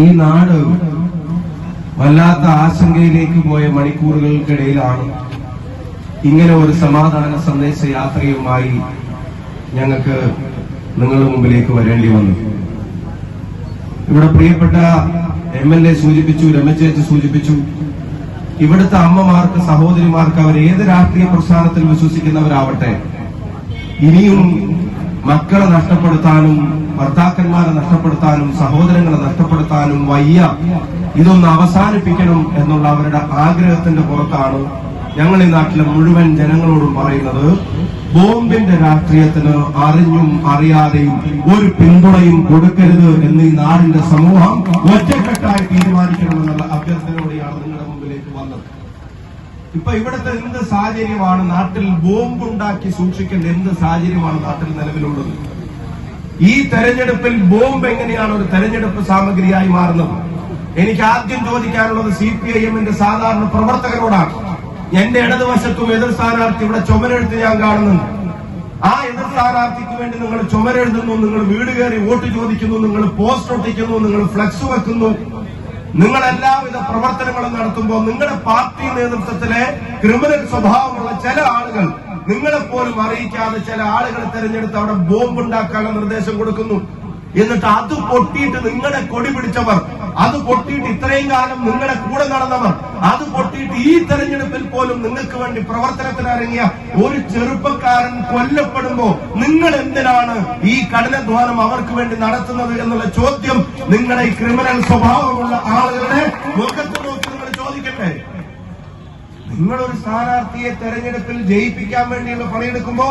ഈ നാട് വല്ലാത്ത ആശങ്കയിലേക്ക് പോയ മണിക്കൂറുകൾക്കിടയിലാണ് ഇങ്ങനെ ഒരു സമാധാന സന്ദേശ യാത്രയുമായി ഞങ്ങൾക്ക് നിങ്ങളുടെ മുമ്പിലേക്ക് വരേണ്ടി വന്നു. ഇവിടെ പ്രിയപ്പെട്ട എം എൽ എ സൂചിപ്പിച്ചു രമചേച്ചി സൂചിപ്പിച്ചു. ഇവിടുത്തെ അമ്മമാർക്ക് സഹോദരിമാർക്ക് അവർ ഏത് രാഷ്ട്രീയ പ്രസ്ഥാനത്തിൽ വിശ്വസിക്കുന്നവരാവട്ടെ ഇനിയും മക്കളെ നഷ്ടപ്പെടുത്താനും ഭർത്താക്കന്മാരെ നഷ്ടപ്പെടുത്താനും സഹോദരങ്ങളെ നഷ്ടപ്പെടുത്താനും വയ്യ. ഇതൊന്ന് അവസാനിപ്പിക്കണം എന്നുള്ള അവരുടെ ആഗ്രഹത്തിന്റെ പുറത്താണ് ഞങ്ങൾ ഈ നാട്ടിലെ മുഴുവൻ ജനങ്ങളോടും പറയുന്നത്. ബോംബിന്റെ രാഷ്ട്രീയത്തിന് അറിഞ്ഞും അറിയാതെയും ഒരു പിന്തുണയും കൊടുക്കരുത് എന്ന് ഈ നാടിന്റെ സമൂഹം ഒറ്റക്കെട്ടായി തീരുമാനിക്കണമെന്നുള്ള അഭ്യർത്ഥനയോടെയാണ് നിങ്ങളുടെ മുമ്പിലേക്ക് വന്നത്. ഇപ്പൊ ഇവിടുത്തെ എന്ത് സാഹചര്യമാണ് നാട്ടിൽ ബോംബ് ഉണ്ടാക്കി സൂക്ഷിക്കേണ്ട എന്ത് സാഹചര്യമാണ് നാട്ടിൽ നിലവിലുള്ളത്? ഈ തെരഞ്ഞെടുപ്പിൽ ബോംബ് എങ്ങനെയാണ് ഒരു തെരഞ്ഞെടുപ്പ് സാമഗ്രിയായി മാറുന്നത്? എനിക്ക് ആദ്യം ചോദിക്കാനുള്ളത് സി പി ഐ എമ്മിന്റെ സാധാരണ പ്രവർത്തകരോടാണ്. എന്റെ ഇടതുവശത്തും എതിർ സ്ഥാനാർത്ഥി ഇവിടെ ചുമരെഴുത്ത് ഞാൻ കാണുന്നുണ്ട്. ആ എതിർ സ്ഥാനാർത്ഥിക്ക് വേണ്ടി നിങ്ങൾ ചുമരെഴുതുന്നു നിങ്ങൾ വീട് കയറി വോട്ട് ചോദിക്കുന്നു നിങ്ങൾ പോസ്റ്റ് ഒട്ടിക്കുന്നു നിങ്ങൾ ഫ്ലക്സ് വെക്കുന്നു. നിങ്ങൾ എല്ലാവിധ പ്രവർത്തനങ്ങളും നടത്തുമ്പോൾ നിങ്ങളുടെ പാർട്ടി നേതൃത്വത്തിലെ ക്രിമിനൽ സ്വഭാവമുള്ള ചില ആളുകൾ നിങ്ങളെ പോലും അറിയിക്കാതെ ചില ആളുകൾ തെരഞ്ഞെടുത്ത് അവിടെ ബോംബ് ഉണ്ടാക്കാനുള്ള നിർദ്ദേശം കൊടുക്കുന്നു. എന്നിട്ട് അത് പൊട്ടിയിട്ട് നിങ്ങളെ കൊടി പിടിച്ചവർ അത് പൊട്ടിയിട്ട് ഇത്രയും കാലം നിങ്ങളുടെ കൂടെ നടന്നവർ അത് പൊട്ടിയിട്ട് ഈ തെരഞ്ഞെടുപ്പിൽ പോലും നിങ്ങൾക്ക് വേണ്ടി പ്രവർത്തനത്തിന് ഇറങ്ങിയ ഒരു ചെറുപ്പക്കാരൻ കൊല്ലപ്പെടുമ്പോ നിങ്ങൾ എന്തിനാണ് ഈ കഠിനാധ്വാനം അവർക്ക് വേണ്ടി നടത്തുന്നത് എന്നുള്ള ചോദ്യം നിങ്ങളുടെ ക്രിമിനൽ സ്വഭാവമുള്ള ആളുകളുടെ മുഖത്ത് നോക്കി നിങ്ങൾ ചോദിക്കട്ടെ? നിങ്ങളൊരു സ്ഥാനാർത്ഥിയെ തെരഞ്ഞെടുപ്പിൽ ജയിപ്പിക്കാൻ വേണ്ടിയുള്ള പണിയെടുക്കുമ്പോ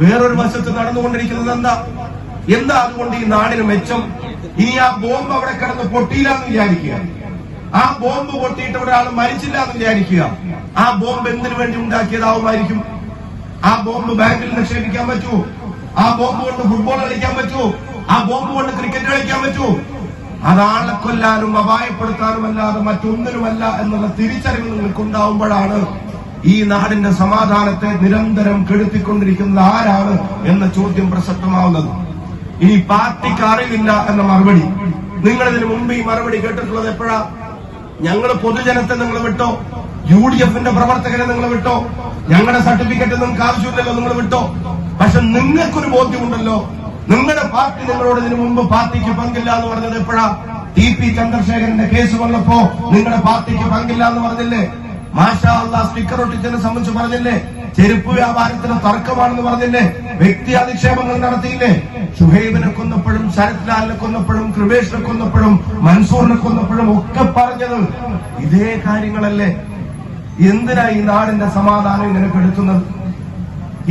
വേറൊരു വശത്ത് നടന്നുകൊണ്ടിരിക്കുന്നത് എന്താ? എന്താ അതുകൊണ്ട് ഈ നാടിന് മെച്ചം? ഇനി ആ ബോംബ് അവിടെ കിടന്ന് പൊട്ടിയില്ലാന്ന് വിചാരിക്കുക. ആ ബോംബ് പൊട്ടിയിട്ട് ഒരാൾ മരിച്ചില്ല എന്ന് വിചാരിക്കുക. ആ ബോംബ് എന്തിനു വേണ്ടി ഉണ്ടാക്കിയതാവുമായിരിക്കും? ആ ബോംബ് ബാങ്കിൽ നിക്ഷേപിക്കാൻ പറ്റുമോ ആ ബോംബ് കൊണ്ട് ഫുട്ബോൾ കളിക്കാൻ പറ്റുമോ ആ ബോംബ് കൊണ്ട് ക്രിക്കറ്റ് കളിക്കാൻ പറ്റുമോ അതാളെ കൊല്ലാനും അപായപ്പെടുത്താനും അല്ലാതെ മറ്റൊന്നിനുമല്ല എന്നുള്ള തിരിച്ചറിവ് നിങ്ങൾക്കുണ്ടാവുമ്പോഴാണ് ഈ നാടിന്റെ സമാധാനത്തെ നിരന്തരം കെടുത്തിക്കൊണ്ടിരിക്കുന്നത് ആരാണ് എന്ന ചോദ്യം പ്രസക്തമാവുന്നത്. ഇനി പാർട്ടിക്ക് അറിവില്ല എന്ന മറുപടി. നിങ്ങൾ ഇതിനു മുമ്പ് ഈ മറുപടി കേട്ടിട്ടുള്ളത് എപ്പോഴാ? ഞങ്ങൾ പൊതുജനത്തെ നിങ്ങൾ വിട്ടോ? യു ഡി എഫിന്റെ പ്രവർത്തകരെ നിങ്ങൾ വിട്ടോ? ഞങ്ങളുടെ സർട്ടിഫിക്കറ്റ് നിങ്ങൾക്ക് ആവശ്യമില്ലല്ലോ നിങ്ങൾ വിട്ടോ? പക്ഷെ നിങ്ങൾക്കൊരു ബോധ്യമുണ്ടല്ലോ. നിങ്ങളുടെ പാർട്ടി നിങ്ങളോട് ഇതിനു മുമ്പ് പാർട്ടിക്ക് പങ്കില്ല എന്ന് പറഞ്ഞത് എപ്പോഴാ? ടി പി ചന്ദ്രശേഖരന്റെ കേസ് വന്നപ്പോ നിങ്ങളുടെ പാർട്ടിക്ക് പങ്കില്ല എന്ന് പറഞ്ഞില്ലേ? മാഷാ അള്ളാ സ്പീക്കർ ഒട്ടിച്ചതിനെ സംബന്ധിച്ച് പറഞ്ഞില്ലേ? ചെരുപ്പ് വ്യാപാരത്തിന് തർക്കമാണെന്ന് പറഞ്ഞില്ലേ? വ്യക്തി അധിക്ഷേപങ്ങൾ നടത്തിയില്ലേ? ഷുഹൈബിനെ കൊന്നപ്പോഴും ശരത് ലാലിനെ കൊന്നപ്പോഴും കൃപേഷിനെ കൊന്നപ്പോഴും മൻസൂറിനെ കൊന്നപ്പോഴും ഒക്കെ പറഞ്ഞത് ഇതേ കാര്യങ്ങളല്ലേ? എന്തിനാ ഈ നാടിന്റെ സമാധാനം ഇങ്ങനെ കെടുത്തുന്നത്?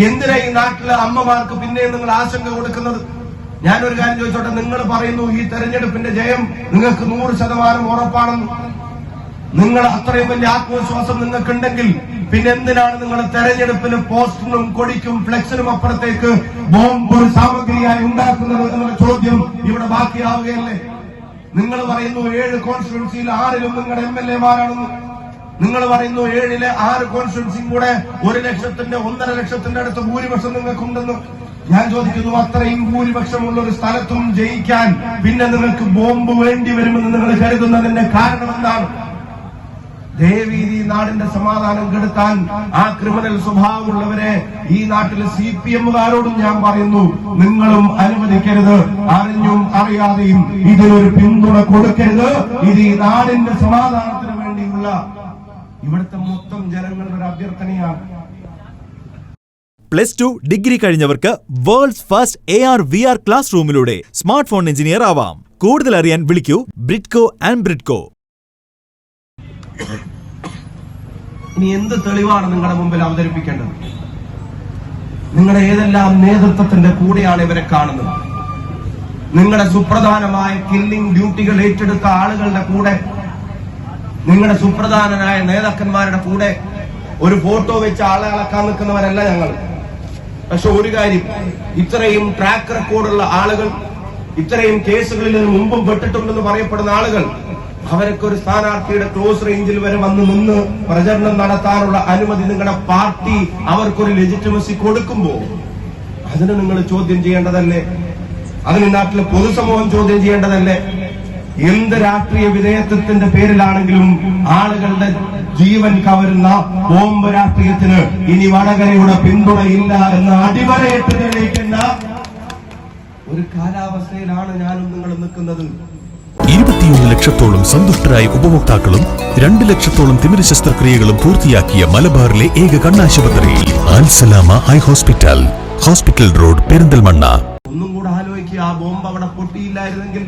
എന്തിനാ ഈ നാട്ടിലെ അമ്മമാർക്ക് പിന്നെ നിങ്ങൾ ആശങ്ക കൊടുക്കുന്നത്? ഞാനൊരു കാര്യം ചോദിച്ചോട്ടെ നിങ്ങൾ പറയുന്നു ഈ തെരഞ്ഞെടുപ്പിന്റെ ജയം നിങ്ങൾക്ക് നൂറ് ശതമാനം ഉറപ്പാണെന്ന്. നിങ്ങൾ അത്രയും വലിയ ആത്മവിശ്വാസം നിങ്ങൾക്കുണ്ടെങ്കിൽ പിന്നെ എന്തിനാണ് നിങ്ങൾ തെരഞ്ഞെടുപ്പിന് പോസ്റ്ററും കൊടിക്കും ഫ്ലെക്സിനും അപ്പുറത്തേക്ക് ബോംബ് ഒരു സാമഗ്രിയായി ഉണ്ടാക്കുന്നത് എന്നുള്ള ചോദ്യം ഇവിടെ ബാക്കിയാവുകയല്ലേ? നിങ്ങൾ പറയുന്നു ഏഴ് കോൺസ്റ്റിറ്റ്യുവൻസിയിൽ ആറിലും നിങ്ങളുടെ എം എൽ എമാരാണെന്ന്. നിങ്ങൾ പറയുന്നു ഏഴിലെ ആറ് കോൺസ്റ്റിറ്റ്യുവൻസിയും കൂടെ ഒരു ലക്ഷത്തിന്റെ ഒന്നര ലക്ഷത്തിന്റെ അടുത്ത് ഭൂരിപക്ഷം നിങ്ങൾക്കുണ്ടെന്ന്. ഞാൻ ചോദിക്കുന്നു അത്രയും ഭൂരിപക്ഷമുള്ള ഒരു സ്ഥലത്തും ജയിക്കാൻ പിന്നെ നിങ്ങൾക്ക് ബോംബ് വേണ്ടി വരുമെന്ന് നിങ്ങൾ കരുതുന്നതിന്റെ കാരണം എന്താണ്? ദേവീതി നാടിന്റെ സമാധാനം കെടുത്താൻ ആ ക്രിമിനൽ സ്വഭാവമുള്ളവരെ ഈ നാട്ടിലെ സി പി എമ്മുകാരോടും ഞാൻ പറയുന്നു നിങ്ങളും അനുവദിക്കരുത്. അറിഞ്ഞും അറിയാതെയും ഇതിനൊരു പിന്തുണ കൊടുക്കരുത്. ഇത് ഈ നാടിന്റെ സമാധാനത്തിന് വേണ്ടിയുള്ള ഇവിടുത്തെ മൊത്തം ജനങ്ങളുടെ ഒരു അഭ്യർത്ഥനയാണ്. Plus two degree കഴിഞ്ഞവർക്ക് world's first A R V R class റൂമിലൂടെ smart phone engineer ആവാം. കൂടുതൽ അറിയാൻ വിളിക്കൂ ബ്രിഡ്കോ ആൻഡ് ബ്രിഡ്കോ. ഇനി എന്ത് തെളിവാണ് നിങ്ങളുടെ മുമ്പിൽ അവതരിപ്പിക്കേണ്ടത്? നിങ്ങളുടെ ഏതെല്ലാം നേതൃത്വത്തിന്റെ കൂടെയാണ് ഇവരെ കാണുന്നത്? നിങ്ങളുടെ സുപ്രധാനമായ കില്ലിംഗ് ഡ്യൂട്ടികൾ ഏറ്റെടുത്ത ആളുകളുടെ കൂടെ നിങ്ങളുടെ സുപ്രധാനനായ നേതാക്കന്മാരുടെ കൂടെ ഒരു ഫോട്ടോ വെച്ച് ആളെ അളക്കാൻ നിൽക്കുന്നവരല്ല ഞങ്ങൾ. പക്ഷെ ഒരു കാര്യം ഇത്രയും ട്രാക്ക് റെക്കോർഡുള്ള ആളുകൾ ഇത്രയും കേസുകളിൽ മുമ്പും പെട്ടിട്ടുണ്ടെന്ന് പറയപ്പെടുന്ന ആളുകൾ അവരൊക്കെ ഒരു സ്ഥാനാർത്ഥിയുടെ ക്ലോസ് റേഞ്ചിൽ വരെ വന്ന് നിന്ന് പ്രചരണം നടത്താനുള്ള അനുമതി നിങ്ങളുടെ പാർട്ടി അവർക്കൊരു ലെജിറ്റിമസി കൊടുക്കുമ്പോ അതിന് നിങ്ങൾ ചോദ്യം ചെയ്യേണ്ടതല്ലേ? അതിന് നാട്ടിലെ പൊതുസമൂഹം ചോദ്യം ചെയ്യേണ്ടതല്ലേ? എന്ത് രാഷ്ട്രീയ വിധേയത്വത്തിന്റെ പേരിലാണെങ്കിലും ആളുകളുടെ ജീവൻ കവരുന്ന ബോംബ് രാഷ്ട്രീയത്തിന് ഇനി വടകരയുടെ പിന്തുണയില്ല എന്ന് അടിവരയിട്ട് തെളിയിക്കുന്ന ഒരു കാലാവസ്ഥയിലാണ് ഞാനും നിങ്ങൾ നിൽക്കുന്നത്. ഇരുപത്തിയൊന്ന് ലക്ഷത്തോളം സന്തുഷ്ടരായ ഉപഭോക്താക്കളും രണ്ട് ലക്ഷത്തോളം തിമിര ശസ്ത്രക്രിയകളും പൂർത്തിയാക്കിയ മലബാറിലെ ഏക കണ്ണാശുപത്രി Alsalama high hospital hospital road Perinthalmanna. ഒന്നും കൂടെ ആലോചിക്കുക ആ ബോംബ് അവിടെ പൊട്ടിയില്ലായിരുന്നെങ്കിൽ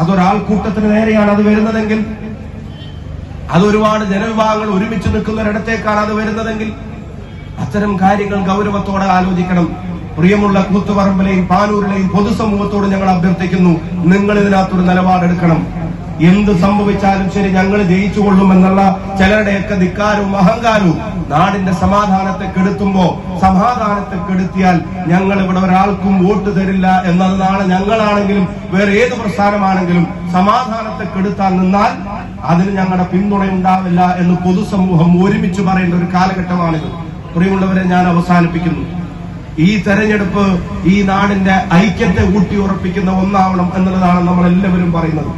അതൊരാൾക്കൂട്ടത്തിന് നേരെയാണ് അത് വരുന്നതെങ്കിൽ അതൊരുപാട് ജനവിഭാഗങ്ങൾ ഒരുമിച്ച് നിൽക്കുന്ന ഒരിടത്തേക്കാണ് അത് വരുന്നതെങ്കിൽ അത്തരം കാര്യങ്ങൾ ഗൗരവത്തോടെ ആലോചിക്കണം. പ്രിയമുള്ള കൂത്തുപറമ്പിലെയും പാനൂരിലെയും പൊതുസമൂഹത്തോട് ഞങ്ങൾ അഭ്യർത്ഥിക്കുന്നു. നിങ്ങൾ ഇതിനകത്തൊരു നിലപാടെടുക്കണം. എന്ത് സംഭവിച്ചാലും ശരി ഞങ്ങൾ ജയിച്ചുകൊള്ളും എന്നുള്ള ചിലരുടെയൊക്കെ ധിക്കാരവും അഹങ്കാരവും നാടിന്റെ സമാധാനത്തെ കെടുത്തുമ്പോ സമാധാനത്തെ കെടുത്തിയാൽ ഞങ്ങൾ ഇവിടെ ഒരാൾക്കും വോട്ട് തരില്ല എന്നത് നാളെ ഞങ്ങളാണെങ്കിലും വേറെ ഏത് പ്രസ്ഥാനമാണെങ്കിലും സമാധാനത്തെ കെടുത്താൻ നിന്നാൽ അതിന് ഞങ്ങളുടെ പിന്തുണ ഉണ്ടാവില്ല എന്ന് പൊതുസമൂഹം ഒരുമിച്ച് പറയേണ്ട ഒരു കാലഘട്ടമാണിത്. പ്രിയമുള്ളവരെ ഞാൻ അവസാനിപ്പിക്കുന്നു. ഈ തെരഞ്ഞെടുപ്പ് ഈ നാടിന്റെ ഐക്യത്തെ ഊട്ടി ഉറപ്പിക്കുന്ന ഒന്നാവണം എന്നുള്ളതാണ് നമ്മൾ എല്ലാവരും പറയുന്നത്.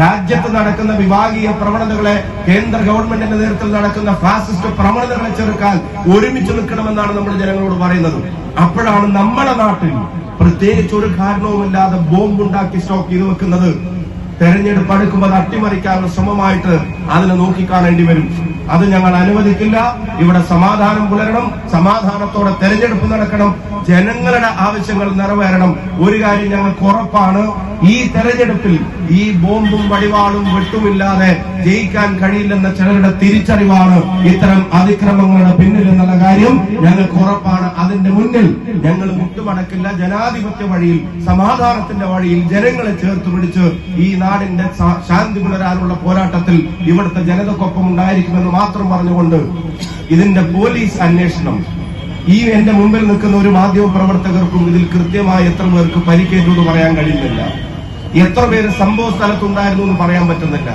രാജ്യത്ത് നടക്കുന്ന വിഭാഗീയ പ്രവണതകളെ കേന്ദ്ര ഗവൺമെന്റിന്റെ നേതൃത്വത്തിൽ നടക്കുന്ന ഫാസിസ്റ്റ് പ്രവണതകളെ ചെറുക്കാൻ ഒരുമിച്ച് നിൽക്കണമെന്നാണ് നമ്മൾ ജനങ്ങളോട് പറയുന്നത്. അപ്പോഴാണ് നമ്മുടെ നാട്ടിൽ പ്രത്യേകിച്ച് ഒരു കാരണവുമില്ലാതെ ബോംബുണ്ടാക്കി സ്റ്റോക്ക് ചെയ്ത് വെക്കുന്നത്. തെരഞ്ഞെടുപ്പ് അടുക്കുമ്പോൾ അട്ടിമറിക്കാനുള്ള ശ്രമമായിട്ട് അതിനെ നോക്കിക്കാണേണ്ടി വരും. അത് ഞങ്ങൾ അനുവദിക്കില്ല. ഇവിടെ സമാധാനം പുലരണം സമാധാനത്തോടെ തെരഞ്ഞെടുപ്പ് നടക്കണം. ജനങ്ങളുടെ ആവശ്യങ്ങൾ നിറവേറണം. ഒരു കാര്യം ഞങ്ങൾക്ക് ഉറപ്പാണ്. ഈ തെരഞ്ഞെടുപ്പിൽ ഈ ബോംബും വടിവാളും വെട്ടുമില്ലാതെ ജയിക്കാൻ കഴിയില്ലെന്ന ചിലരുടെ തിരിച്ചറിവാണ് ഇത്തരം അതിക്രമങ്ങളുടെ പിന്നിൽ എന്നുള്ള കാര്യം ഞങ്ങൾക്ക് ഉറപ്പാണ്. അതിന്റെ മുന്നിൽ ഞങ്ങൾ മുട്ടുമടക്കില്ല. ജനാധിപത്യ വഴിയിൽ സമാധാനത്തിന്റെ വഴിയിൽ ജനങ്ങളെ ചേർത്ത് പിടിച്ച് ഈ നാടിന്റെ ശാന്തി പുലരാനുള്ള പോരാട്ടത്തിൽ ഇവിടുത്തെ ജനതക്കൊപ്പം ഉണ്ടായിരിക്കുമെന്ന് മാത്രം പറഞ്ഞുകൊണ്ട് ഇതിന്റെ പോലീസ് അന്വേഷണം ഈ എന്റെ മുമ്പിൽ നിൽക്കുന്ന ഒരു മാധ്യമ പ്രവർത്തകർക്കും ഇതിൽ കൃത്യമായി എത്ര പേർക്ക് പരിക്കേറ്റു എന്ന് പറയാൻ കഴിയുന്നില്ല. എത്ര പേര് സംഭവ സ്ഥലത്തുണ്ടായിരുന്നു എന്ന് പറയാൻ പറ്റുന്നില്ല.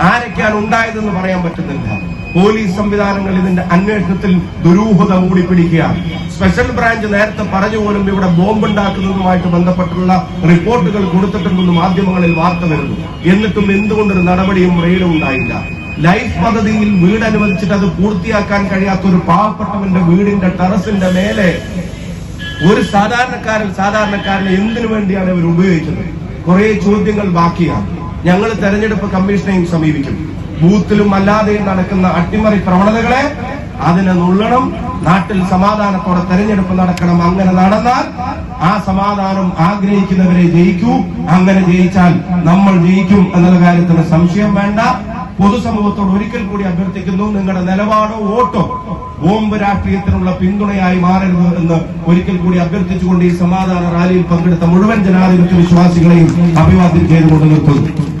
ആരൊക്കെയാണ് ഉണ്ടായതെന്ന് പറയാൻ പറ്റുന്നില്ല. പോലീസ് സംവിധാനങ്ങൾ ഇതിന്റെ അന്വേഷണത്തിൽ ദുരൂഹത മൂടിപ്പിടിക്കുക സ്പെഷ്യൽ ബ്രാഞ്ച് നേരത്തെ പറഞ്ഞു പോലും ഇവിടെ ബോംബ് ഉണ്ടാക്കുന്നതുമായിട്ട് ബന്ധപ്പെട്ടുള്ള റിപ്പോർട്ടുകൾ കൊടുത്തിട്ടുണ്ടെന്ന് മാധ്യമങ്ങളിൽ വാർത്ത വരുന്നു. എന്നിട്ടും എന്തുകൊണ്ടൊരു നടപടിയും റെയിലും ഉണ്ടായില്ല. ലൈഫ് പദ്ധതിയിൽ വീട് അനുവദിച്ചിട്ട് അത് പൂർത്തിയാക്കാൻ കഴിയാത്ത ഒരു പാവപ്പെട്ടവന്റെ വീടിന്റെ ടെറസിന്റെ മേലെ ഒരു സാധാരണക്കാരൻ സാധാരണക്കാരനെ എന്തിനു വേണ്ടിയാണ് ഇവർ ഉപയോഗിച്ചത്? കുറെ ചോദ്യങ്ങൾ ബാക്കിയാണ്. ഞങ്ങൾ തെരഞ്ഞെടുപ്പ് കമ്മീഷനെയും സമീപിക്കും. ബൂത്തിലും അല്ലാതെയും നടക്കുന്ന അട്ടിമറി പ്രവണതകളെ അതിനെ നുള്ളണം. നാട്ടിൽ സമാധാനത്തോടെ തെരഞ്ഞെടുപ്പ് നടക്കണം. അങ്ങനെ നടന്നാൽ ആ സമാധാനം ആഗ്രഹിക്കുന്നവരെ ജയിക്കൂ. അങ്ങനെ ജയിച്ചാൽ നമ്മൾ ജയിക്കും എന്നുള്ള കാര്യത്തിന് സംശയം വേണ്ട. പൊതുസമൂഹത്തോട് ഒരിക്കൽ കൂടി അഭ്യർത്ഥിക്കുന്നു നിങ്ങളുടെ നിലപാടോ വോട്ടോ ബോംബ് രാഷ്ട്രീയത്തിനുള്ള പിന്തുണയായി മാറരുത് എന്ന് ഒരിക്കൽ കൂടി അഭ്യർത്ഥിച്ചുകൊണ്ട് ഈ സമാധാന റാലിയിൽ പങ്കെടുത്ത മുഴുവൻ ജനാധിപത്യ വിശ്വാസികളെയും അഭിവാദ്യം ചെയ്തുകൊണ്ട് നിർത്തുന്നു.